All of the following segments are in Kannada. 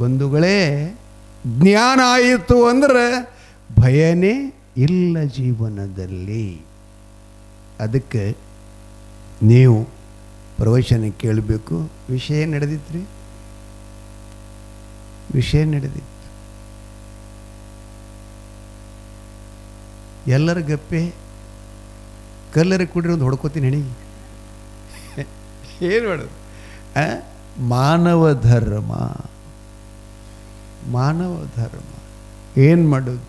ಬಂಧುಗಳೇ, ಜ್ಞಾನ ಆಯಿತು ಅಂದ್ರೆ ಭಯನೇ ಇಲ್ಲ ಜೀವನದಲ್ಲಿ. ಅದಕ್ಕೆ ನೀವು ಪ್ರವಚನ ಕೇಳಬೇಕು. ವಿಷಯ ನಡೆದಿತ್ತು ರೀ ವಿಷಯ ನಡೆದಿತ್ತು. ಎಲ್ಲರ ಗಪ್ಪೆ? ಕಲ್ಲರ ಕುಡ್ರಿ ಒಂದು ಹೊಡ್ಕೋತೀನಿ ಹೆಣಿ ಏನು ಮಾಡೋದು? ಮಾನವ ಧರ್ಮ. ಮಾನವ ಧರ್ಮ. ಏನು ಮಾಡೋದು?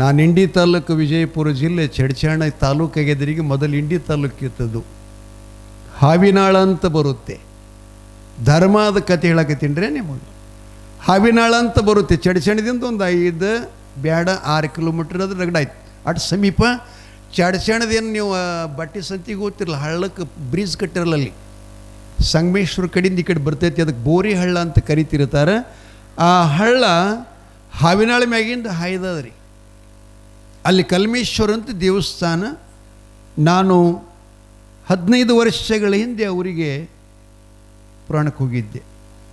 ನಾನು ಇಂಡಿ ತಾಲೂಕು ವಿಜಯಪುರ ಜಿಲ್ಲೆ ಚಡ್ಚಾಣ ತಾಲೂಕಿಗೆ ಎದುರಿಗೆ ಮೊದಲು ಇಂಡಿ ತಾಲೂಕು ಇತ್ತದು ಹಾವಿನಾಳ ಅಂತ ಬರುತ್ತೆ. ಧರ್ಮದ ಕತೆ ಹೇಳಕತ್ತೀನಿ ನಿಮಗೆ ಹಾವಿನಾಳ ಅಂತ ಬರುತ್ತೆ. ಚಡ್ಚಣದಿಂದ ಒಂದು ಐದು ಬ್ಯಾಡ ಆರು ಕಿಲೋಮೀಟ್ರ್ ಅದ್ರ ರಗಡಾಯ್ತು ಅಟ್ ಸಮೀಪ ಚಡ್ಚಣದೇನು ನೀವು ಬಟ್ಟೆ ಸಂತಿಗೆ ಹೋಗ್ತಿರಲ್ಲ, ಹಳ್ಳಕ್ಕೆ ಬ್ರಿಡ್ಜ್ ಕಟ್ಟಿರಲ್ಲ ಅಲ್ಲಿ. ಸಂಗಮೇಶ್ವರ ಕಡೆಯಿಂದ ಈ ಕಡೆ ಬರ್ತೈತಿ, ಅದಕ್ಕೆ ಬೋರಿ ಹಳ್ಳ ಅಂತ ಕರಿತಿರ್ತಾರೆ. ಆ ಹಳ್ಳ ಹಾವಿನಾಳ ಮ್ಯಾಗಿಂದ ಹಾಯ್ದದ ರೀ ಅಲ್ಲಿ ಕಲ್ಮೇಶ್ವರಂತ ದೇವಸ್ಥಾನ ನಾನು ಹದಿನೈದು ವರ್ಷಗಳ ಹಿಂದೆ ಅವರಿಗೆ ಪುರಾಣಕ್ಕೆ ಹೋಗಿದ್ದೆ.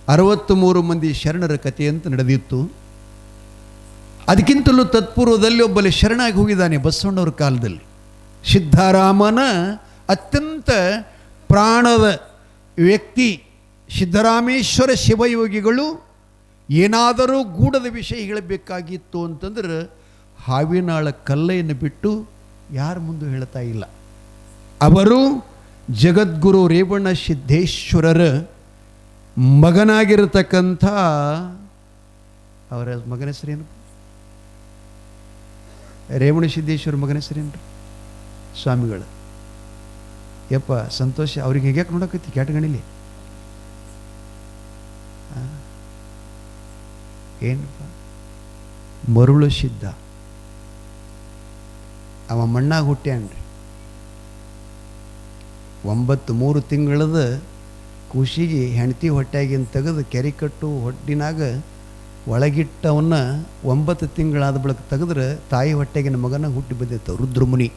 ಅರವತ್ತು ಮೂರು ಮಂದಿ ಶರಣರ ಕಥೆ ಅಂತ ನಡೆದಿತ್ತು. ಅದಕ್ಕಿಂತಲೂ ತತ್ಪೂರ್ವದಲ್ಲಿ ಒಬ್ಬಲ್ಲಿ ಶರಣಾಗಿ ಹೋಗಿದ್ದಾನೆ ಬಸವಣ್ಣವ್ರ ಕಾಲದಲ್ಲಿ. ಸಿದ್ಧರಾಮನ ಅತ್ಯಂತ ಪ್ರಾಣದ ವ್ಯಕ್ತಿ ಸಿದ್ದರಾಮೇಶ್ವರ ಶಿವಯೋಗಿಗಳು ಏನಾದರೂ ಗೂಢದ ವಿಷಯ ಹೇಳಬೇಕಾಗಿತ್ತು ಅಂತಂದ್ರೆ ಹಾವಿನಾಳ ಕಲ್ಲೆಯನ್ನು ಬಿಟ್ಟು ಯಾರ ಮುಂದೆ ಹೇಳ್ತಾ ಇಲ್ಲ. ಅವರು ಜಗದ್ಗುರು ರೇವಣ್ಣ ಸಿದ್ದೇಶ್ವರರ ಮಗನಾಗಿರತಕ್ಕಂಥ ಅವರ ಮಗನ ಹೆಸರೇನು? ರೇವಣ ಸಿದ್ದೇಶ್ವರ ಮಗನ ಹೆಸರೇನು? ಸ್ವಾಮಿಗಳು. ಯಪ್ಪ, ಸಂತೋಷ. ಅವ್ರಿಗೆ ಹೇಗೆ ನೋಡಕತ್ತಿ? ಕ್ಯಾಟಗಣಿಲಿ. ಏನಪ್ಪ? ಮರುಳು ಸಿದ್ಧ. ಅವ ಮಣ್ಣಾಗ ಹುಟ್ಟ್ಯಾನ್ರಿ ಒಂಬತ್ತು ಮೂರು ತಿಂಗಳದ ಖುಷಿಗೆ ಹೆಂಡತಿ ಹೊಟ್ಟೆಗಿನ ತೆಗೆದು ಕೆರೆ ಕಟ್ಟು ಹೊಟ್ಟಿನಾಗ ಒಳಗಿಟ್ಟವನ್ನ ಒಂಬತ್ತು ತಿಂಗಳಾದ ಬಳಿಕ ತೆಗೆದ್ರೆ ತಾಯಿ ಹೊಟ್ಟೆಗಿನ ಮಗನ ಹುಟ್ಟಿ ಬಂದಿತ್ತು. ರುದ್ರಮುನಿ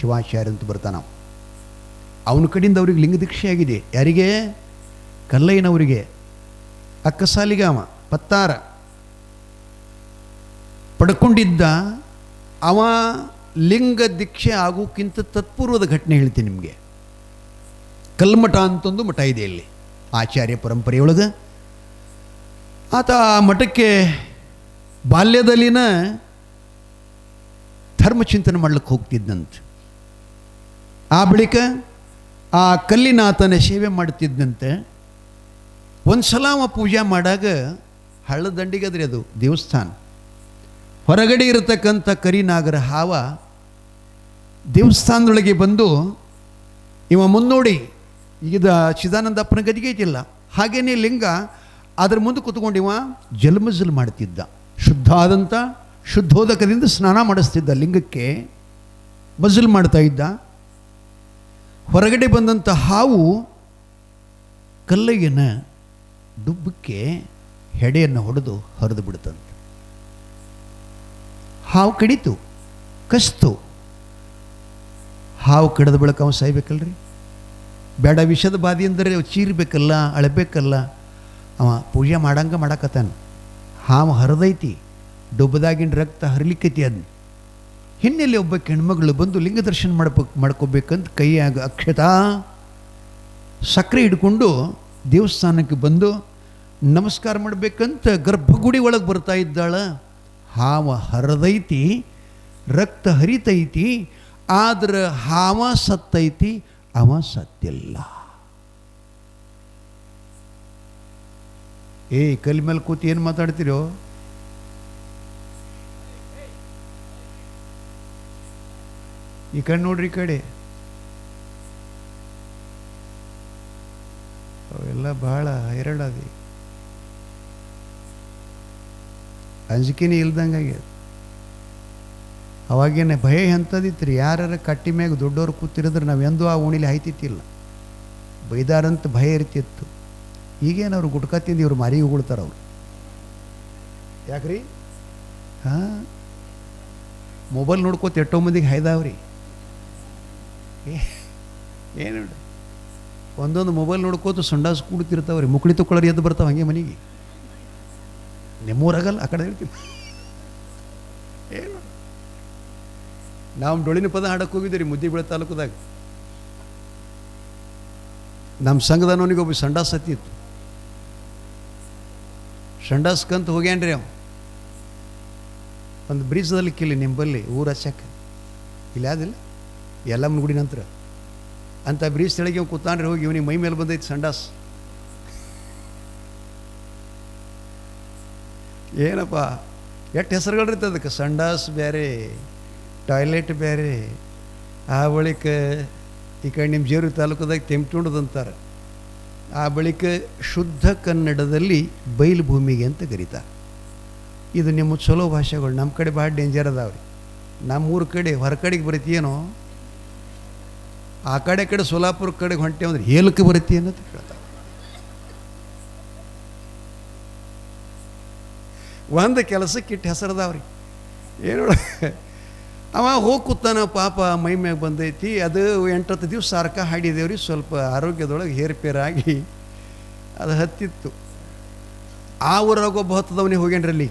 ಶಿವಾಚಾರ್ಯ ಅಂತ ಬರ್ತಾನ ಅವ. ಅವನ ಕಡೆಯಿಂದ ಅವ್ರಿಗೆ ಲಿಂಗ ದೀಕ್ಷೆ ಆಗಿದೆ. ಯಾರಿಗೆ? ಕಲ್ಲಯ್ಯನವರಿಗೆ. ಅಕ್ಕಸಾಲಿಗಾಮ ಪತ್ತಾರ. ಪಡ್ಕೊಂಡಿದ್ದ ಅವ ಲಿಂಗ ದೀಕ್ಷೆ ಆಗೋಕ್ಕಿಂತ ತತ್ಪೂರ್ವದ ಘಟನೆ ಹೇಳ್ತೀನಿ ನಿಮಗೆ. ಕಲ್ಮಠ ಅಂತೊಂದು ಮಠ ಇದೆ ಇಲ್ಲಿ, ಆಚಾರ್ಯ ಪರಂಪರೆಯೊಳಗೆ. ಆತ ಆ ಮಠಕ್ಕೆ ಬಾಲ್ಯದಲ್ಲಿನ ಧರ್ಮಚಿಂತನೆ ಮಾಡ್ಲಿಕ್ಕೆ ಹೋಗ್ತಿದ್ದಂತೆ ಆ ಬಳಿಕ ಆ ಕಲ್ಲಿನ ಆತನ ಸೇವೆ ಮಾಡ್ತಿದ್ದಂತೆ ಒಂದು ಸಲ ಅವ ಪೂಜೆ ಮಾಡಾಗ ಹಳ್ಳದಂಡಿಗೆ ಅದ್ರಿ ಅದು ದೇವಸ್ಥಾನ. ಹೊರಗಡೆ ಇರತಕ್ಕಂಥ ಕರಿನಾಗರ ಹಾವ ದೇವಸ್ಥಾನದೊಳಗೆ ಬಂದು ಇವ ಮುನ್ನೋಡಿ ಈಗ ಚಿದಾನಂದಪ್ಪನ ಗದಿಗೆ ಐತಿಲ್ಲ. ಹಾಗೇನೇ ಲಿಂಗ ಅದರ ಮುಂದೆ ಕುತ್ಕೊಂಡು ಇವ ಜಲ್ಮಜಲ್ ಮಾಡ್ತಿದ್ದ. ಶುದ್ಧ ಆದಂಥ ಶುದ್ಧೋದಕದಿಂದ ಸ್ನಾನ ಮಾಡಿಸ್ತಿದ್ದ ಲಿಂಗಕ್ಕೆ. ಮಜಲ್ ಮಾಡ್ತಾ ಇದ್ದ. ಹೊರಗಡೆ ಬಂದಂಥ ಹಾವು ಕಲ್ಲಯ್ಯನ ಡುಬ್ಬಕ್ಕೆ ಹೆಡೆಯನ್ನು ಹೊಡೆದು ಹರಿದು ಬಿಡ್ತಂತೆ. ಹಾವು ಕಡಿತು, ಕಸ್ತು. ಹಾವು ಕಡಿದ ಬಳಿಕ ಅವನು ಸಾಯ್ಬೇಕಲ್ರಿ? ಬೇಡ ವಿಷದ ಬಾಧೆ ಅಂದರೆ ಚೀರ್ಬೇಕಲ್ಲ, ಅಳಬೇಕಲ್ಲ. ಅವ ಪೂಜೆ ಮಾಡಂಗೆ ಮಾಡಕತ್ತಾನ. ಹಾವು ಹರಿದೈತಿ, ಡುಬ್ಬದಾಗಿನ ರಕ್ತ ಹರಿಲಿಕ್ಕೈತಿ ಅದನ್ನ ಹಿನ್ನೆಲೆ ಒಬ್ಬ ಹೆಣ್ಮಗಳು ಬಂದು ಲಿಂಗ ದರ್ಶನ ಮಾಡ್ಬೇಕು ಮಾಡ್ಕೋಬೇಕಂತ ಕೈಯಾಗ ಅಕ್ಷತಾ ಸಕ್ಕರೆ ಹಿಡ್ಕೊಂಡು ದೇವಸ್ಥಾನಕ್ಕೆ ಬಂದು ನಮಸ್ಕಾರ ಮಾಡಬೇಕಂತ ಗರ್ಭಗುಡಿ ಒಳಗೆ ಬರ್ತಾ ಇದ್ದಾಳ. ಹಾವ ಹರದೈತಿ, ರಕ್ತ ಹರಿತೈತಿ, ಆದ್ರೆ ಹಾವ ಸತ್ತೈತಿ, ಅವ ಸತ್ತಿಲ್ಲ. ಏ ಕಲ್ ಮೇಲೆ ಕೂತಿ ಏನು ಮಾತಾಡ್ತಿರೋ? ಈ ಕಡೆ ನೋಡ್ರಿ ಈ ಕಡೆ. ಅವೆಲ್ಲ ಬಹಳ ಹೈರಾಣದಿ. ಅಂಜಿಕೆನೇ ಇಲ್ದಂಗೆ ಆಗ್ಯದ. ಅವಾಗೇನೆ ಭಯ ಎಂಥದಿತ್ತು ರೀ ಯಾರ ಕಟ್ಟಿ ಮ್ಯಾಗ ದೊಡ್ಡವ್ರು ಕೂತಿರಿದ್ರೆ ನಾವು ಎಂದೂ ಆ ಉಣಿಲಿ ಹಾಯ್ತಿತ್ತಿಲ್ಲ. ಬೈದಾರಂತ ಭಯ ಇರ್ತಿತ್ತು. ಈಗೇನು ಅವ್ರು ಗುಟ್ಕ ತಿಂದು ಇವ್ರು ಮಾರಿಗೆ ಉಗುಳ್ತಾರೆ ಅವರು? ಯಾಕ್ರಿ? ಹಾಂ? ಮೊಬೈಲ್ ನೋಡ್ಕೋತ ಎಷ್ಟೋ ಮಂದಿಗೆ ಹಾಯ್ದಾವ್ರಿ. ಏನು ಒಂದೊಂದು ಮೊಬೈಲ್ ನೋಡ್ಕೋತ ಸಂಡಾಸ್ ಕೂಡ್ತಿರ್ತಾವ್ರಿ. ಮುಕ್ಳಿ ತಗೊಳ್ಳೋರು ಎದ್ದು ಬರ್ತಾವ ಹಂಗೆ ಮನೆಗೆ. ನಿಮ್ಮೂರಾಗಲ್ಲ, ಆ ಕಡೆ ಹೇಳ್ತೀನಿ. ಏನು? ನಾವು ಡೊಳಿನ ಪದ ಹಾಡಕ್ಕೆ ಹೋಗಿದ್ದೀರಿ ಮುದ್ದಿಬೀಳ ತಾಲೂಕದಾಗ. ನಮ್ಮ ಸಂಘದವನಿಗೆ ಒಬ್ಬ ಸಂಡಾಸ್ ಹತ್ತಿತ್ತು ಸಂಡಾಸ್ಕಂತ ಹೋಗ್ಯಾನ್ರಿ ಅವ. ಒಂದು ಬ್ರಿಜ್ದಲ್ಲಿ ಕಿಲ್ಲಿ ನಿಂಬಲ್ಲಿ, ಊರ ಹಚ್ಚಕ್ಕೆ. ಇಲ್ಲ ಯಾವುದಿಲ್ಲ ಎಲ್ಲ ಗುಡಿ ನಂತರ. ಅಂತ ಬ್ರಿಜ್ ತೆಳಗೆ ಅವ್ನು ಕೂತಾನ್ರಿ, ಹೋಗಿ ಇವನಿಗೆ ಮೈ ಮೇಲೆ ಬಂದೈತಿ ಸಂಡಾಸ್. ಏನಪ್ಪ, ಎಷ್ಟು ಹೆಸರುಗಳಿರ್ತದೆ ಅದಕ್ಕೆ? ಸಂಡಾಸ್ ಬೇರೆ ಟಾಯ್ಲೆಟ್ ಬೇರೆ ಆ ಬಳಿಕ ಈ ಕಡೆ ನಿಮ್ಮ ಜೇರು ತಾಲೂಕದಾಗ ಅಂತಾರೆ. ಆ ಬಳಿಕ ಶುದ್ಧ ಕನ್ನಡದಲ್ಲಿ ಬಯಲು ಭೂಮಿಗೆ ಅಂತ ಕರೀತಾರೆ. ಇದು ನಿಮ್ಮ ಚಲೋ ಭಾಷೆಗಳು ನಮ್ಮ ಕಡೆ ಭಾಳ ಡೇಂಜರ್ ಅದಾವ್ರಿ. ನಮ್ಮೂರ ಕಡೆ, ಹೊರ ಕಡೆಗೆ ಏನೋ ಆ ಕಡೆ ಕಡೆ, ಸೋಲಾಪುರ ಕಡೆಗೆ ಹೊಂಟೆ ಅಂದ್ರೆ ಹೇಲಕ್ಕೆ ಬರುತ್ತೆ ಅನ್ನೋದು ಕೇಳ್ತಾರೆ. ಒಂದು ಕೆಲಸಕ್ಕೆ ಇಟ್ಟು ಹೆಸರದಾವ್ರಿ ಏನು ಅವ ಹೋಗಿ ಕೂತಾನ, ಪಾಪ ಮೈ ಮ್ಯಾಗ ಬಂದೈತಿ. ಅದು ಎಂಟತ್ತು ದಿವಸ ಸಾರ್ಕ ಹಾಡಿದೇವ್ರಿ. ಸ್ವಲ್ಪ ಆರೋಗ್ಯದೊಳಗೆ ಹೇರ್ಪೇರಾಗಿ ಅದು ಹತ್ತಿತ್ತು. ಆ ಊರಾಗ ಒಬ್ಬ ಹತ್ತದವನಿಗೆ ಹೋಗ್ಯಾನ್ರಿ ಅಲ್ಲಿ.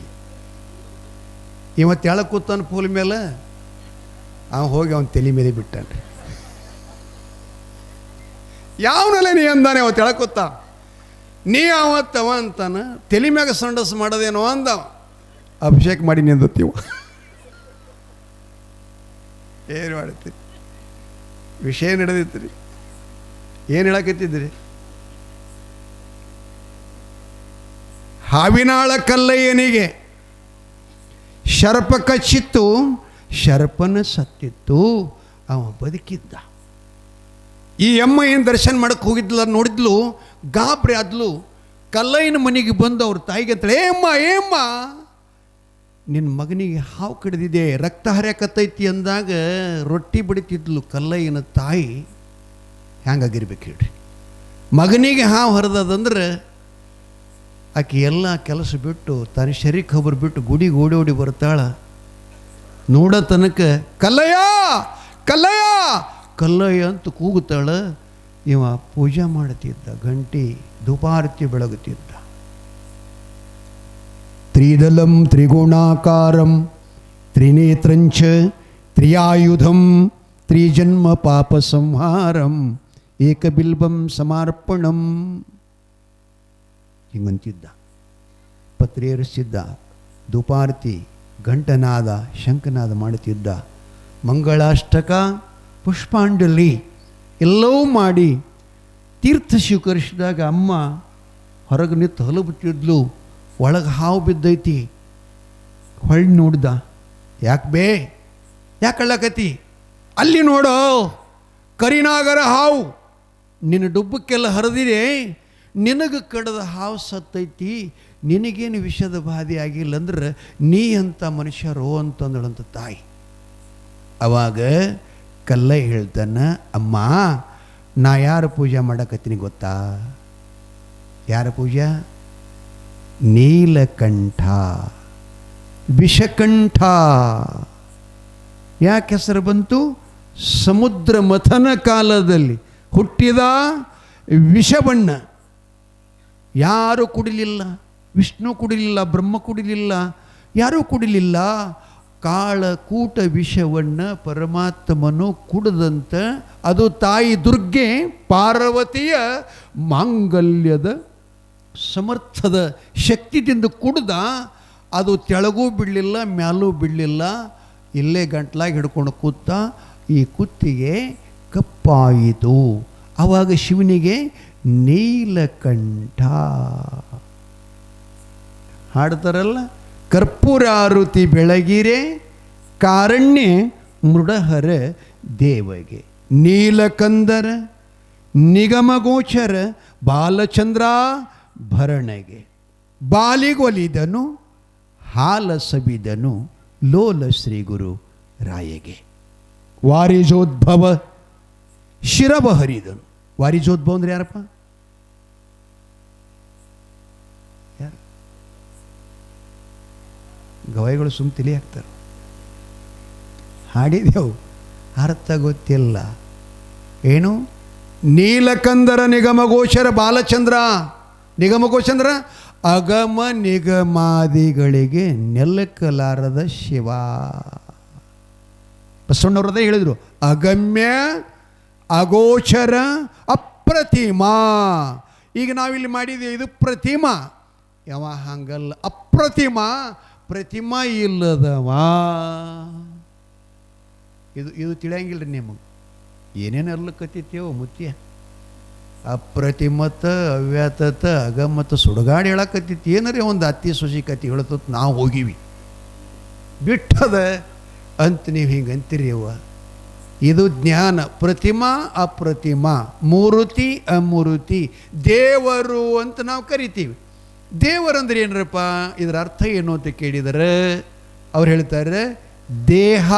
ಇವತ್ತು ತೆಳಗೆ ಕೂತಾನ ಪೂಲ್ ಮೇಲೆ ಅವ ಹೋಗಿ ಅವನ ತಲೆ ಮೇಲೆ ಬಿಟ್ಟಾನ್ರಿ. ಯಾವನಲ್ಲೇ ನೀ ಅಂದಾನೆ ಅವ ತೆಳಗೆ ನೀ ಅವತ್ತವ ಅಂತಾನ ತಲೆ ಮ್ಯಾಗ ಸಂಡಸ್ ಮಾಡೋದೇನೋ ಅಂದವ. ಅಭಿಷೇಕ ಮಾಡಿ ನಿಂದತ್ತೀವ. ಏನು ಮಾಡ್ತೀರಿ ವಿಷಯ ನಡೆದಿತ್ತು ರೀ ಏನು ಹೇಳಕತ್ತಿದ್ರಿ? ಹಾವಿನಾಳ ಕಲ್ಲಯ್ಯನಿಗೆ ಶರ್ಪ ಕಚ್ಚಿತ್ತು ಶರ್ಪನ ಸತ್ತಿತ್ತು ಅವ ಬದುಕಿದ್ದ. ಈ ಅಮ್ಮ ಏನು ದರ್ಶನ ಮಾಡಕ್ಕೆ ಹೋಗಿದ್ಲ, ನೋಡಿದ್ಲು, ಗಾಬ್ರಿ ಆದ್ಲು. ಕಲ್ಲಯ್ಯನ ಮನೆಗೆ ಬಂದು ಅವ್ರ ತಾಯಿಗೆ ಅಂತೇಳಿ ಏಮ್ಮ ಏಮ್ಮ ನಿನ್ನ ಮಗನಿಗೆ ಹಾವು ಕಡಿದಿದೆ, ರಕ್ತ ಹರಿಯಕತ್ತೈತಿ ಅಂದಾಗ ರೊಟ್ಟಿ ಬಡಿತಿದ್ಲು ಕಲ್ಲಯ್ಯನ ತಾಯಿ. ಹ್ಯಾಂಗಾಗಿರ್ಬೇಕು ಹೇಳ್ರಿ. ಮಗನಿಗೆ ಹಾವು ಹರಿದದಂದ್ರೆ ಆಕೆ ಎಲ್ಲ ಕೆಲಸ ಬಿಟ್ಟು, ತನ್ನ ಶರೀರ ಖಬರ್ ಬಿಟ್ಟು ಗುಡಿಗೆ ಓಡಿ ಓಡಿ ಬರ್ತಾಳ. ನೋಡೋ ತನಕ, ಕಲ್ಲಯ್ಯ ಕಲ್ಲಯ್ಯ ಕಲ್ಲಯ್ಯ ಅಂತ ಕೂಗುತ್ತಾಳ, ಇವ ಪೂಜೆ ಮಾಡುತ್ತಿದ್ದ, ಗಂಟಿ ಧೂಪಾರತಿ ಬೆಳಗುತ್ತಿದ್ದ. ತ್ರಿದಲಂ ತ್ರಿಗುಣಾಕಾರಂ, ತ್ರಿನೇತ್ರಂಚ ತ್ರಿಯಾಯುಧಂ, ತ್ರಿಜನ್ಮ ಪಾಪ ಸಂಹಾರಂ, ಏಕಬಿಲ್ಬಂ ಸಮರ್ಪಣಂ. ಹಿಂಗಂತಿದ್ದ. ಪತ್ರೇರಿಸಿದ್ದ ಧೂಪಾರತಿ ಘಂಟನಾದ, ಶಂಕನಾದ ಮಾಡುತ್ತಿದ್ದ. ಮಂಗಳಾಷ್ಟಕ ಪುಷ್ಪಾಂಜಲಿ ಎಲ್ಲವೂ ಮಾಡಿ ತೀರ್ಥ ಸ್ವೀಕರಿಸಿದಾಗ ಅಮ್ಮ ಹೊರಗೆ ನಿಂತು ಹಲಬುತ್ತಿದ್ಲು ಒಳಗೆ ಹಾವು ಬಿದ್ದೈತಿ. ಹೊಳ್ಳಿ ನೋಡ್ದ, ಯಾಕೆ ಬೇ, ಯಾಕೆ ಅಳ್ಳಕತಿ ಅಲ್ಲಿ ನೋಡೋ, ಕರಿನಾಗರ ಹಾವು. ನಿನ್ನ ಡುಬ್ಬಕ್ಕೆಲ್ಲ ಹರಿದಿದೆ, ನಿನಗೆ ಕಡದ ಹಾವು ಸತ್ತೈತಿ, ನಿನಗೇನು ವಿಷದ ಬಾಧೆ ಆಗಿಲ್ಲ ಅಂದ್ರೆ ನೀ ಅಂತ ಮನುಷ್ಯರು ಅಂತಂದಳಂತ ತಾಯಿ. ಅವಾಗ ಕಲ್ಲ ಹೇಳ್ತಾನ ಅಮ್ಮ, ನಾ ಯಾರು ಪೂಜೆ ಮಾಡಕತ್ತೀನಿ ಗೊತ್ತಾ? ಯಾರ ಪೂಜಾ? ನೀಲಕಂಠ. ವಿಷಕಂಠ. ಯಾಕೆ ಹೆಸರು ಬಂತು? ಸಮುದ್ರ ಮಥನ ಕಾಲದಲ್ಲಿ ಹುಟ್ಟಿದ ವಿಷಬಣ್ಣ ಯಾರು ಕುಡಿಲಿಲ್ಲ? ವಿಷ್ಣು ಕುಡಿಲಿಲ್ಲ, ಬ್ರಹ್ಮ ಕುಡಿಲಿಲ್ಲ, ಯಾರೂ ಕುಡಿಲಿಲ್ಲ? ಕಾಳಕೂಟ ವಿಷವನ್ನು ಪರಮಾತ್ಮನು ಕುಡಿದಂತ ಅದು ತಾಯಿ ದುರ್ಗೆ ಪಾರ್ವತಿಯ ಮಾಂಗಲ್ಯದ ಸಮರ್ಥದ ಶಕ್ತಿದಿಂದ ಕುಡ್ದ ಅದು ತೆಳಗೂ ಬಿಡಲಿಲ್ಲ, ಮ್ಯಾಲೂ ಬಿಡಲಿಲ್ಲ. ಇಲ್ಲೇ ಗಂಟ್ಲಾಗಿ ಹಿಡ್ಕೊಂಡು ಕೂತ ಈ ಕುತ್ತಿಗೆ ಕಪ್ಪಾಯಿತು. ಆವಾಗ ಶಿವನಿಗೆ ನೀಲಕಂಠ. ಹಾಡ್ತಾರಲ್ಲ? ಕರ್ಪೂರಾರುತಿ ಬೆಳಗಿರೆ, ಕಾರಣ್ಯ ಮೃಡಹರ ದೇವಗೆ. ನೀಲಕಂದರ, ನಿಗಮಗೋಚರ ಬಾಲಚಂದ್ರ ಭರಣೆಗೆ. ಬಾಲಿಗೊಲಿದನು ಹಾಲ ಸವಿದನು ಲೋಲ ಶ್ರೀ ಗುರು ರಾಯಗೆ. ವಾರಿಜೋದ್ಭವ ಶಿರವ ಹರಿದನು. ವಾರಿಜೋದ್ಭವ ಅಂದ್ರೆ ಯಾರಪ್ಪ? ಗವಾಯಿಗಳು ಸುಮ್ ತಿಳಿ ಹಾಕ್ತಾರೆ. ಹಾಡಿದೆವು, ಅರ್ಥ ಗೊತ್ತಿಲ್ಲ. ಏನು? ನೀಲಕಂದರ ನಿಗಮಗೋಚರ ಬಾಲಚಂದ್ರ. ನಿಗಮಗೋಚಂದ್ರ, ಅಗಮ ನಿಗಮಾದಿಗಳಿಗೆ ನೆಲಕಲಾರದ ಶಿವ. ಬಸವಣ್ಣವ್ರದೇ ಹೇಳಿದರು, ಅಗಮ್ಯ, ಅಗೋಚರ, ಅಪ್ರತಿಮಾ. ಈಗ ನಾವಿಲ್ಲಿ ಮಾಡಿದ್ದೀವಿ ಇದು ಪ್ರತಿಮ. ಯಾವ ಹಂಗಲ್ಲ, ಅಪ್ರತಿಮ. ಪ್ರತಿಮ ಇಲ್ಲದವ? ಇದು ಇದು ತಿಳಿಯಂಗಿಲ್ಲ ರೀ ನಿಮಗೆ. ಏನೇನು ಅರ್ಲಕತ್ತಿತ್ತೇವೋ ಮುತ್ಯ? ಅಪ್ರತಿಮತ ಅವ್ಯಾತತ ಅಗಮತ ಸುಡುಗಾಡಿ ಹೇಳಕತ್ತಿತ್ತು ಏನರೇ ಒಂದು ಅತ್ತಿ ಸುಸಿ ಕತಿ ಹೇಳ್ತತ್, ನಾವು ಹೋಗಿವಿ. ಬಿಟ್ಟದ ಅಂತ ನೀವು ಹಿಂಗೆ ಅಂತೀರಿ ಅವ್ವ. ಇದು ಜ್ಞಾನ. ಪ್ರತಿಮಾ ಅಪ್ರತಿಮಾ. ಮೂರುತಿ ಅಮೂರುತಿ. ದೇವರು ಅಂತ ನಾವು ಕರಿತೀವಿ. ದೇವರಂದ್ರೆ ಏನರಪ್ಪ? ಇದರ ಅರ್ಥ ಏನು ಅಂತ ಕೇಳಿದರೆ, ಅವ್ರು ಹೇಳ್ತಾರೆ, ದೇಹ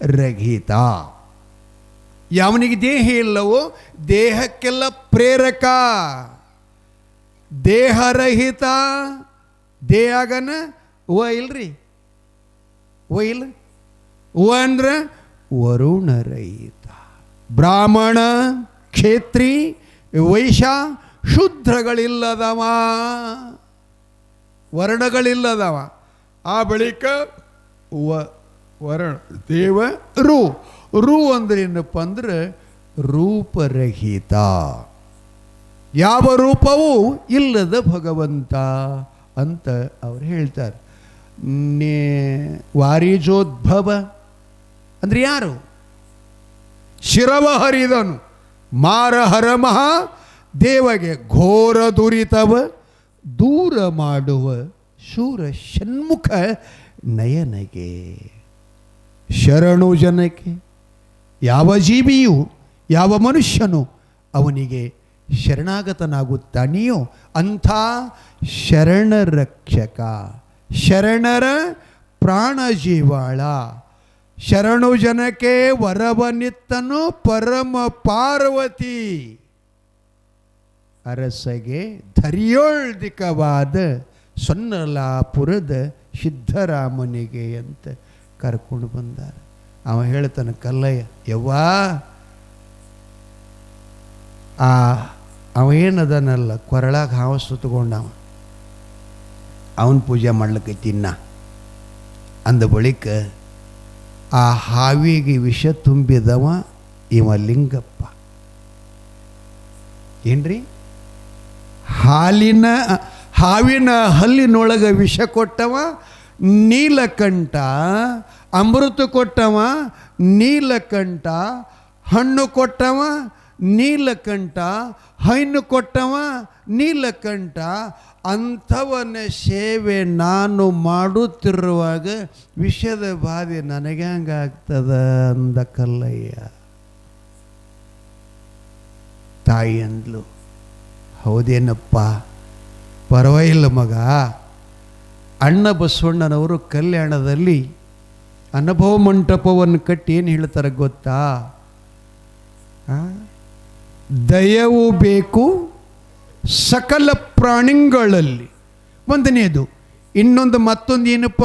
ರಹಿತ. ಯಾವನಿಗೆ ದೇಹ ಇಲ್ಲವೋ, ದೇಹಕ್ಕೆಲ್ಲ ಪ್ರೇರಕ. ದೇಹರಹಿತ ದೇಹಗನ ಓ ಇಲ್ರಿ? ಓ ಇಲ್ಲ? ಓ ಅಂದ್ರೆ ವರುಣರಹಿತ. ಬ್ರಾಹ್ಮಣ, ಕ್ಷೇತ್ರಿ ವೈಶ್ಯ ಶೂದ್ರಗಳಿಲ್ಲದವ. ವರ್ಣಗಳಿಲ್ಲದವ. ಆ ಬಳಿಕ ವ ವರ್ಣ, ದೇವ, ರು. ರು ಅಂದ್ರೆ ಏನಪ್ಪ ಅಂದ್ರೆ ರೂಪರಹಿತ. ಯಾವ ರೂಪವೂ ಇಲ್ಲದ ಭಗವಂತ ಅಂತ ಅವ್ರು ಹೇಳ್ತಾರೆ. ನೇ, ವಾರಿಜೋದ್ಭವ ಅಂದ್ರೆ ಯಾರು? ಶಿರವ ಹರಿದನು. ಮಾರ ಹರಮಃ ದೇವಗೆ ಘೋರ ದುರಿತವ, ದೂರ ಮಾಡುವ ಶೂರ ಷಣ್ಮುಖ ನಯನಗೆ. ಶರಣು ಜನಕ್ಕೆ, ಯಾವ ಜೀವಿಯು, ಯಾವ ಮನುಷ್ಯನು ಅವನಿಗೆ ಶರಣಾಗತನಾಗುತ್ತಾನೆಯೋ ಅಂಥ ಶರಣರಕ್ಷಕ ಶರಣರ ಪ್ರಾಣ ಜೀವಾಳ. ಶರಣು ಜನಕ್ಕೆ ವರವನಿತ್ತನು ಪರಮ ಪಾರ್ವತಿ. ಅರಸಗೆ ಧರಿಯೋಳ್ದಿಕವಾದ ಸೊನ್ನಲಾಪುರದ ಸಿದ್ಧರಾಮನಿಗೆ ಅಂತ ಕರ್ಕೊಂಡು ಬಂದಾರ. ಅವ ಹೇಳ್ತಾನೆ, ಕಲ್ಲಯ್ಯ, ಯವ್ವಾ, ಆ ಅವೇನದನಲ್ಲ ಕೊರಳಾಗ ಹಾವ ಸುತ್ತಕೊಂಡವ. ಅವನ ಪೂಜೆ ಮಾಡ್ಲಿಕ್ಕೈತಿನ್ನ ಅಂದ ಬಳಿಕ ಆ ಹಾವಿಗೆ ವಿಷ ತುಂಬಿದವ ಇವ ಲಿಂಗಪ್ಪ. ಏನ್ರಿ? ಹಾಲಿನ, ಹಾವಿನ ಹಲ್ಲಿನೊಳಗೆ ವಿಷ ಕೊಟ್ಟವ, ನೀಲಕಂಠ, ಅಮೃತ ಕೊಟ್ಟವ, ನೀಲಕಂಠ, ಹಣ್ಣು ಕೊಟ್ಟವ, ನೀಲಕಂಠ ಹಣ್ಣು ಕೊಟ್ಟವ, ನೀಲಕಂಠ, ಅಂಥವನ ಸೇವೆ ನಾನು ಮಾಡುತ್ತಿರುವಾಗ ವಿಷದ ಬಾಧೆ ನನಗೆ ಹಂಗಾಗ್ತದ ಅಂದ ಕಲ್ಲಯ್ಯ. ತಾಯಿ ಅಂದ್ಲು ಹೌದೇನಪ್ಪ? ಪರವಾಗಿಲ್ಲ ಮಗ. ಅಣ್ಣ ಬಸವಣ್ಣನವರು ಕಲ್ಯಾಣದಲ್ಲಿ ಅನುಭವ ಮಂಟಪವನ್ನು ಕಟ್ಟಿ ಏನು ಹೇಳ್ತಾರೆ ಗೊತ್ತಾ? ದಯವು ಬೇಕು ಸಕಲ ಪ್ರಾಣಿಗಳಲ್ಲಿ. ಒಂದನೇದು, ಇನ್ನೊಂದು ಮತ್ತೊಂದು ಏನಪ್ಪ?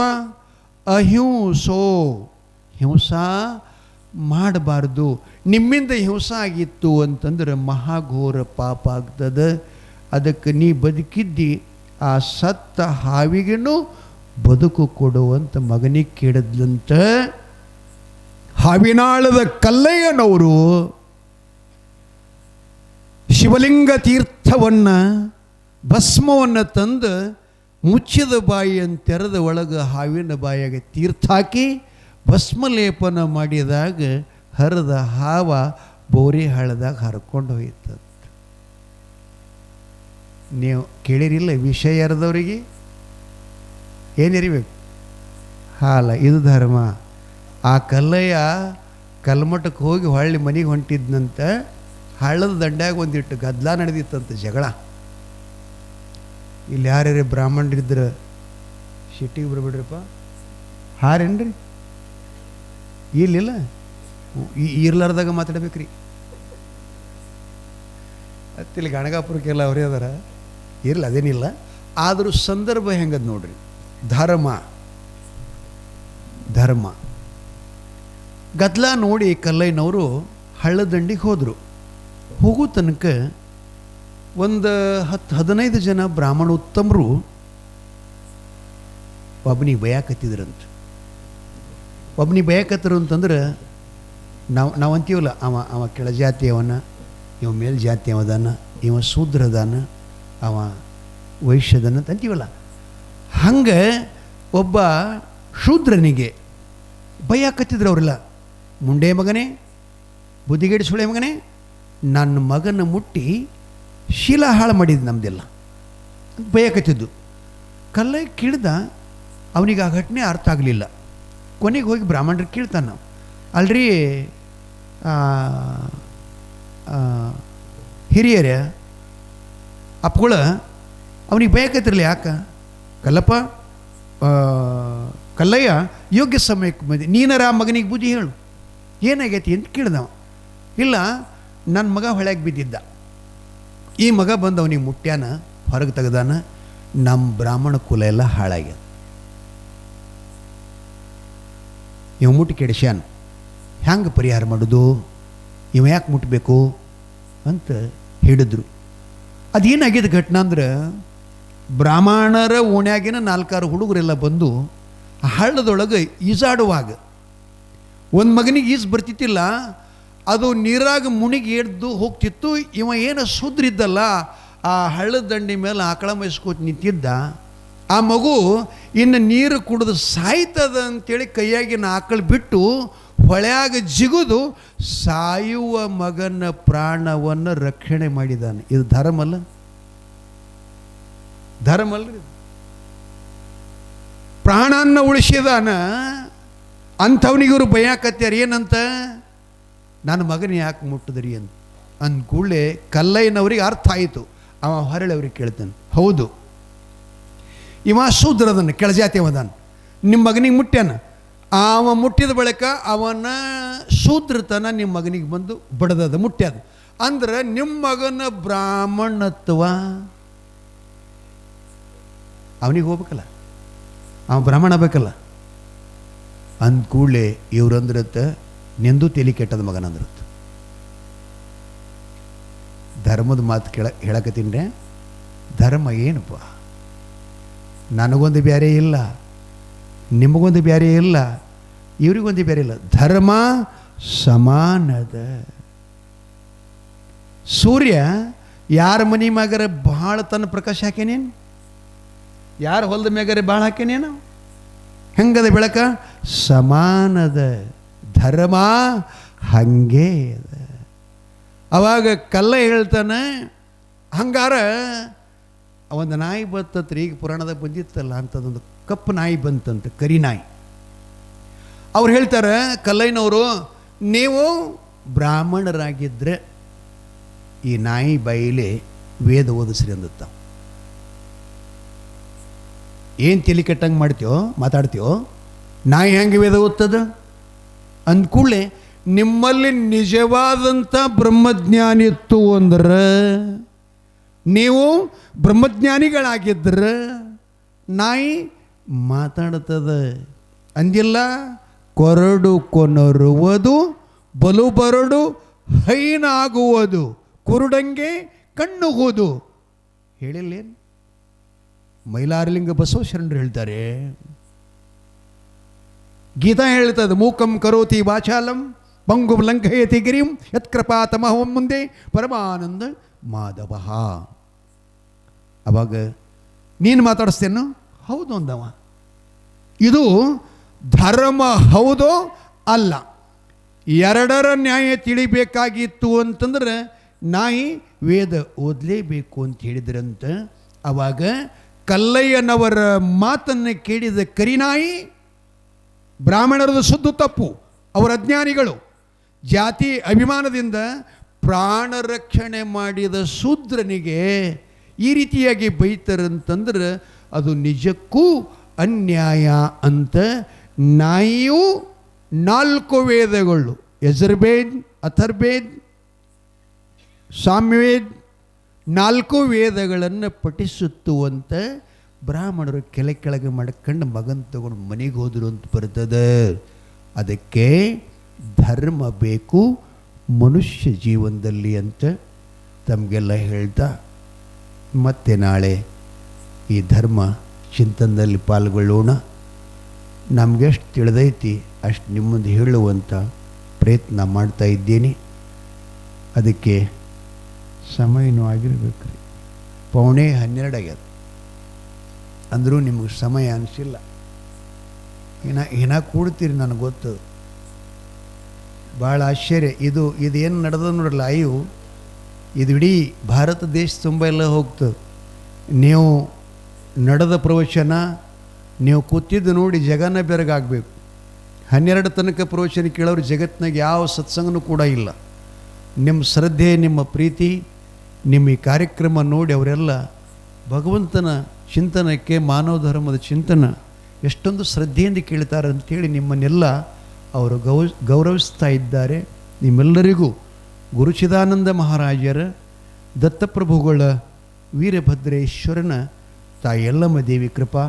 ಅಹಿಂಸೋ. ಹಿಂಸಾ ಮಾಡಬಾರ್ದು, ನಿಮ್ಮಿಂದ ಹಿಂಸ ಆಗಿತ್ತು ಅಂತಂದ್ರೆ ಮಹಾಘೋರ ಪಾಪ ಆಗ್ತದೆ. ಅದಕ್ಕೆ ನೀ ಬದುಕಿದ್ದಿ, ಆ ಸತ್ತ ಹಾವಿಗೂ ಬದುಕು ಕೊಡುವಂತ ಮಗನಿಗೆ ಕೇಳಿದ್ಲಂತ ಹಾವಿನಾಳದ ಕಲ್ಲಯ್ಯನವರು ಶಿವಲಿಂಗ ತೀರ್ಥವನ್ನು ಭಸ್ಮವನ್ನು ತಂದು ಮುಚ್ಚಿದ ಬಾಯಿಯನ್ನು ತೆರೆದ ಒಳಗೆ ಹಾವಿನ ಬಾಯಿಗೆ ತೀರ್ಥ ಹಾಕಿ ಭಸ್ಮಲೇಪನ ಮಾಡಿದಾಗ ಹರಿದ ಹಾವ ಬೋರಿ ಹಳದಾಗ ಹರ್ಕೊಂಡು ಹೋಯ್ತದ. ನೀವು ಕೇಳಿರಿಲ್ಲ ವಿಷಯ ಎರೆದವರಿಗೆ ಏನಿರಬೇಕು? ಹಾಲ, ಇದು ಧರ್ಮ. ಆ ಕಲ್ಲಯ್ಯ ಕಲ್ಮಠಕ್ಕೆ ಹೋಗಿ ಹೊಳ್ಳಿ ಮನೆಗೆ ಹೊಂಟಿದ್ನಂತ ಹಳ್ಳದ ದಂಡ್ಯಾಗ ಒಂದಿಟ್ಟು ಗದ್ದಲ ನಡೆದಿತ್ತಂತ ಜಗಳ. ಇಲ್ಲಿ ಯಾರ್ಯಾರು ಬ್ರಾಹ್ಮಣರಿದ್ರೆ ಸಿಟ್ಟಿಗೆ ಬರ್ಬಿಡ್ರಪ್ಪ? ಹಾರೇನ್ರಿ? ಇಲ್ಲಿಲ್ಲ ಇಲ್ಲ ಇರ್ಲಾರ್ದಾಗ ಮಾತಾಡ್ಬೇಕ್ರಿ. ಇಲ್ಲಿ ಗಣಗಾಪುರಕ್ಕೆಲ್ಲ ಅವರೇ ಅದಾರ. ಇರಲ್ಲ ಅದೇನಿಲ್ಲ. ಆದರೂ ಸಂದರ್ಭ ಹೆಂಗದ ನೋಡ್ರಿ. ಧರ್ಮ. ಧರ್ಮ. ಗದ್ಲ ನೋಡಿ ಕಲ್ಲಯ್ಯನವರು ಹಳ್ಳದಂಡಿಗೆ ಹೋದರು. ಹೋಗು ತನಕ ಒಂದು ಹತ್ತು ಹದಿನೈದು ಜನ ಬ್ರಾಹ್ಮಣ ಉತ್ತಮರು ಒಬ್ಬನಿಗೆ ಬಯಾಕತ್ತಿದ್ರಂತ. ಒಬ್ಬನಿಗೆ ಬಯಕತ್ತರು ಅಂತಂದ್ರೆ ನಾವು ನಾವು ಅಂತೀವಲ್ಲ, ಅವ ಅವ ಕೆಳ ಜಾತಿಯವನ ಇವ ಮೇಲ್ ಜಾತಿಯವದಾನ ಇವ ಶೂದ್ರದಾನ, ಅವ ವೈಶ್ಯದನ ಅಂತ ಅಂತೀವಲ್ಲ. ಹಂಗೆ ಒಬ್ಬ ಶೂದ್ರನಿಗೆ ಬೈಯಾಕತ್ತಿದ್ರು ಅವರೆಲ್ಲ. ಮುಂಡೆ ಮಗನೇ ಬುದ್ಧಿಗೇಡಿ ಸುಳೆ ಮಗನೇ, ನನ್ನ ಮಗನ ಮುಟ್ಟಿ ಶೀಲ ಹಾಳು ಮಾಡಿದ್ದು ನಮ್ಮದೆಲ್ಲ ಕತ್ತಿದ್ದು ಕಲ್ಲ ಕೀಳ್ದ, ಅವನಿಗೆ ಆ ಘಟನೆ ಅರ್ಥ ಆಗಲಿಲ್ಲ. ಕೊನೆಗೆ ಹೋಗಿ ಬ್ರಾಹ್ಮಣರು ಕೇಳ್ತಾನೆ ನಾವು ಅಲ್ರಿ ಹಿರಿಯರ, ಅಪ್ಪಗಳ, ಅವನಿಗೆ ಬಯಕತ್ತಿರಲಿ ಯಾಕೆ? ಕಲ್ಲಪ್ಪ ಕಲ್ಲಯ್ಯ, ಯೋಗ್ಯ ಸಮಯಕ್ಕೆ ಬಂದಿ, ನೀನರ ಮಗನಿಗೆ ಬುದ್ಧಿ ಹೇಳು. ಏನಾಗೈತಿ ಅಂತ ಕೇಳ್ದವ. ಇಲ್ಲ, ನನ್ನ ಮಗ ಹೊಳ್ಯಾಗ ಬಿದ್ದಿದ್ದ. ಈ ಮಗ ಬಂದು ಅವನಿಗೆ ಮುಟ್ಟ್ಯಾನ ಹೊರಗೆ ತೆಗ್ದಾನ, ನಮ್ಮ ಬ್ರಾಹ್ಮಣ ಕುಲ ಎಲ್ಲ ಹಾಳಾಗ್ಯದ. ಇವ ಮುಟ್ಟಿ ಕೆಡಿಸ್ಯಾನ ಹ್ಯಾಂಗೆ ಪರಿಹಾರ ಮಾಡೋದು? ಇವ ಯಾಕೆ ಮುಟ್ಟಬೇಕು ಅಂತ ಹೇಳಿದ್ರು. ಅದೇನಾಗಿದೆ ಘಟನೆ ಅಂದ್ರೆ, ಬ್ರಾಹ್ಮಣರ ಓಣ್ಯಾಗಿನ ನಾಲ್ಕಾರು ಹುಡುಗರೆಲ್ಲ ಬಂದು ಆ ಹಳ್ಳದೊಳಗೆ ಈಜಾಡುವಾಗ. ಒಂದು ಮಗನಿಗೆ ಈಜು ಬರ್ತಿತ್ತಿಲ್ಲ, ಅದು ನೀರಾಗ ಮುಣಿಗೆ ಎಡ್ದು ಹೋಗ್ತಿತ್ತು, ಇವ ಏನು ಸುದ್ರಿದ್ದಲ್ಲ, ಆ ಹಳ್ಳದ ದಂಡಿ ಮೇಲೆ ಆಕಳ ಮೈಸ್ಕೋತ ನಿಂತಿದ್ದ. ಆ ಮಗು ಇನ್ನು ನೀರು ಕುಡಿದು ಸಾಯ್ತದ ಅಂತೇಳಿ ಕೈಯಾಗಿನ ಆಕಳು ಬಿಟ್ಟು ಹೊಳೆಯಾಗ ಜಿಗುದು ಸಾಯುವ ಮಗನ ಪ್ರಾಣವನ್ನು ರಕ್ಷಣೆ ಮಾಡಿದ್ದಾನೆ ಇದು ಧರ್ಮ ಅಲ್ಲ? ಧರ್ಮ ಉಳಿಸಿದಾನ, ಅಂಥವ್ನಿಗೆ ಇವರು ಏನಂತ? ನನ್ನ ಮಗನ ಯಾಕೆ ಮುಟ್ಟಿದ್ರಿ ಅಂತ. ಅಂದ ಕೂಡಲೇ ಕಲ್ಲಯ್ಯನವ್ರಿಗೆ ಅರ್ಥ ಆಯಿತು. ಅವ ಹೊರಳೆ ಅವ್ರಿಗೆ ಕೇಳ್ತಾನೆ, ಹೌದು. ಇವ ಶೂದ್ರದನ್ನು ಕೆಳಜಾತಿಯವದನ್ನು ನಿಮ್ಮ ಮಗನಿಗೆ ಮುಟ್ಟ್ಯಾನ ಅವ ಮುಟ್ಟಿದ ಬಳಿಕ ಅವನ ಶೂದ್ರತನ ನಿಮ್ಮ ಮಗನಿಗೆ ಬಂದು ಬಡದದ ಮುಟ್ಟ್ಯಾದ ಅಂದ್ರೆ ನಿಮ್ಮ ಮಗನ ಬ್ರಾಹ್ಮಣತ್ವ, ಅವನಿಗೆ ಹೋಗ್ಬೇಕಲ್ಲ? ಅವ ಬ್ರಾಹ್ಮಣ ಬೇಕಲ್ಲ ಅಂದ ಕೂಡಲೇ ಇವ್ರಂದ್ರತ್ತ ನಿಂದು ತಲೆ ಕೆಟ್ಟದ ಮಗನಂದ್ರತ್ತ ಧರ್ಮದ ಮಾತು ಕೇಳ, ಹೇಳಕತ್ತೀನಿ ಧರ್ಮ ಏನಪ್ಪ? ನನಗೊಂದು ಬೇರೆ ಇಲ್ಲ, ನಿಮಗೊಂದು ಬೇರೆ ಇಲ್ಲ, ಇವರಿಗೊಂದು ಬೇರೆ ಇಲ್ಲ. ಧರ್ಮ ಸಮಾನದ. ಸೂರ್ಯ ಯಾರ ಮನೆ ಮ್ಯಾಗರ ಭಾಳ ತನ್ನ ಪ್ರಕಾಶ ಹಾಕೇನೇನು ಯಾರ ಹೊಲದ ಮ್ಯಾಗರೆ ಭಾಳ ಹಾಕೇನೇನು ಹೆಂಗದ ಬೆಳಕ? ಸಮಾನದ. ಧರ್ಮ ಹಂಗೆ ಅದ. ಅವಾಗ ಕಲ್ಲ ಹೇಳ್ತಾನೆ, ಹಂಗಾರ ಒಂದು ನಾಯಿ ಬತ್ತತ್ರಿ, ಈಗ ಪುರಾಣದಾಗ ಬಂದಿತ್ತಲ್ಲ ಅಂಥದ್ದೊಂದು ಕಪ್ಪು ನಾಯಿ ಬಂತಂತ, ಕರಿ ನಾಯಿ. ಅವ್ರು ಹೇಳ್ತಾರೆ ಕಲ್ಲೈನವರು ನೀವು ಬ್ರಾಹ್ಮಣರಾಗಿದ್ದರೆ ಈ ನಾಯಿ ಬಾಯಿಲೆ ವೇದ ಓದಿಸ್ರಿ ಅಂದತ್ತ. ಏನು ತಲೆ ಕೆಟ್ಟಂಗೆ ಮಾಡ್ತೀವೋ ಮಾತಾಡ್ತೀವೋ ನಾಯಿ ಹೆಂಗೆ ವೇದ ಓದ್ತದ? ಅಂದ್ಕೂಡಲೇ ನಿಮ್ಮಲ್ಲಿ ನಿಜವಾದಂಥ ಬ್ರಹ್ಮಜ್ಞಾನಿತ್ತು ಅಂದ್ರೆ ನೀವು ಬ್ರಹ್ಮಜ್ಞಾನಿಗಳಾಗಿದ್ರೆ ನಾಯಿ ಮಾತಾಡ್ತದ. ಅಂದಿಲ್ಲ, ಕೊರಡು ಕೊನರುವುದು, ಬಲು ಬರಡು ಹೈನಾಗುವುದು, ಕುರುಡಂಗೆ ಕಣ್ಣುಗುವುದು. ಹೇಳಿಲ್ಲೇನು? ಮೈಲಾರಲಿಂಗ ಬಸವ ಶರಣರು ಹೇಳ್ತಾರೆ. ಗೀತಾ ಹೇಳ್ತದೆ, ಮೂಕಂ ಕರೋತಿ ವಾಚಾಲಂ ಪಂಗು ಲಂಘಯತಿ ಗಿರಿಂ, ಯತ್ಕೃಪಾತಮಹ ಮುಂದೆ ಪರಮಾನಂದ ಮಾಧವ. ಅವಾಗ, ನೀನು ಮಾತಾಡಿಸ್ತೇನು ಹೌದು ಅಂದವ. ಇದು ಧರ್ಮ ಹೌದೋ ಅಲ್ಲ. ಎರಡರ ನ್ಯಾಯ ತಿಳಿಬೇಕಾಗಿತ್ತು ಅಂತಂದ್ರೆ ನಾಯಿ ವೇದ ಓದಲೇಬೇಕು ಅಂತ ಹೇಳಿದ್ರಂತ. ಅವಾಗ ಕಲ್ಲಯ್ಯನವರ ಮಾತನ್ನು ಕೇಳಿದ ಕರಿನಾಯಿ, ಬ್ರಾಹ್ಮಣರದು ಸುದ್ದು ತಪ್ಪು, ಅವರ ಅಜ್ಞಾನಿಗಳು. ಜಾತಿ ಅಭಿಮಾನದಿಂದ ಪ್ರಾಣ ರಕ್ಷಣೆ ಮಾಡಿದ ಶೂದ್ರನಿಗೆ ಈ ರೀತಿಯಾಗಿ ಬೈತಾರಂತಂದ್ರೆ ಅದು ನಿಜಕ್ಕೂ ಅನ್ಯಾಯ ಅಂತ ನಾಯಿಯು ನಾಲ್ಕು ವೇದಗಳು. ಯಜರ್ಬೇದ್ ಅಥರ್ಬೇದ್ ಸಾಮ್ಯವೇದ್ ನಾಲ್ಕು ವೇದಗಳನ್ನು ಪಠಿಸುತ್ತುವಂತ ಬ್ರಾಹ್ಮಣರು ಕೆಳ ಕೆಳಗೆ ಮಾಡ್ಕೊಂಡು ಮಗನ ತಗೊಂಡು ಮನೆಗೆ ಹೋದರು ಅಂತ ಬರ್ತದೆ. ಅದಕ್ಕೆ ಧರ್ಮ ಬೇಕು ಮನುಷ್ಯ ಜೀವನದಲ್ಲಿ ಅಂತ ತಮಗೆಲ್ಲ ಹೇಳ್ತಾ ಮತ್ತೆ ನಾಳೆ ಈ ಧರ್ಮ ಚಿಂತನದಲ್ಲಿ ಪಾಲ್ಗೊಳ್ಳೋಣ. ನಮಗೆಷ್ಟು ತಿಳಿದೈತಿ, ಅಷ್ಟು ನಿಮ್ಮದು ಹೇಳುವಂಥ ಪ್ರಯತ್ನ ಮಾಡ್ತಾ ಇದ್ದೀನಿ. ಅದಕ್ಕೆ ಸಮಯನೂ ಆಗಿರ್ಬೇಕು ರೀ. ಪೌಣೆ ಹನ್ನೆರಡು ಆಗ್ಯದ. ಅಂದರೂ ನಿಮಗೆ ಸಮಯ ಅನಿಸಿಲ್ಲ. ಇನ್ನ ಏನ ಕೂಡ್ತೀರಿ ನನಗೆ ಗೊತ್ತು. ಭಾಳ ಆಶ್ಚರ್ಯ. ಇದು, ಇದೇನು ನಡೆದ ನೋಡಲ್ಲ ಅಯ್ಯು ಇದು ಇಡೀ ಭಾರತ ದೇಶ ತುಂಬ ಎಲ್ಲ ಹೋಗ್ತದೆ. ನೀವು ನಡೆದ ಪ್ರವಚನ, ನೀವು ಕೂತಿದ್ದು ನೋಡಿ ಜಗನ ಬೆರಗಾಗಬೇಕು ಹನ್ನೆರಡು ತನಕ ಪ್ರವಚನ ಕೇಳೋರು ಜಗತ್ತಿನಾಗ ಯಾವ ಸತ್ಸಂಗನೂ ಕೂಡ ಇಲ್ಲ. ನಿಮ್ಮ ಶ್ರದ್ಧೆ, ನಿಮ್ಮ ಪ್ರೀತಿ, ನಿಮ್ಮ ಈ ಕಾರ್ಯಕ್ರಮ ನೋಡಿ ಅವರೆಲ್ಲ ಭಗವಂತನ ಚಿಂತನಕ್ಕೆ, ಮಾನವ ಧರ್ಮದ ಚಿಂತನ ಎಷ್ಟೊಂದು ಶ್ರದ್ಧೆಯಿಂದ ಕೇಳ್ತಾರೆ ಅಂತೇಳಿ ನಿಮ್ಮನ್ನೆಲ್ಲ ಅವರು ಗೌ, ಗೌರವಿಸ್ತಾ ಇದ್ದಾರೆ. ನಿಮ್ಮೆಲ್ಲರಿಗೂ ಗುರುಚಿದಾನಂದ ಮಹಾರಾಜರ ದತ್ತಪ್ರಭುಗಳ ವೀರಭದ್ರೇಶ್ವರನ ತಾಯಲ್ಲಮ್ಮ ದೇವಿ ಕೃಪಾ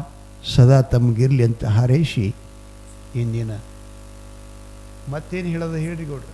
ಸದಾ ತಮಗಿರಲಿ ಅಂತ ಹಾರೈಸಿ ಇಂದಿನ ಮತ್ತೇನು ಹೇಳೋದು ಹೇಳ್ರಿ ಗೌಡ್ರ?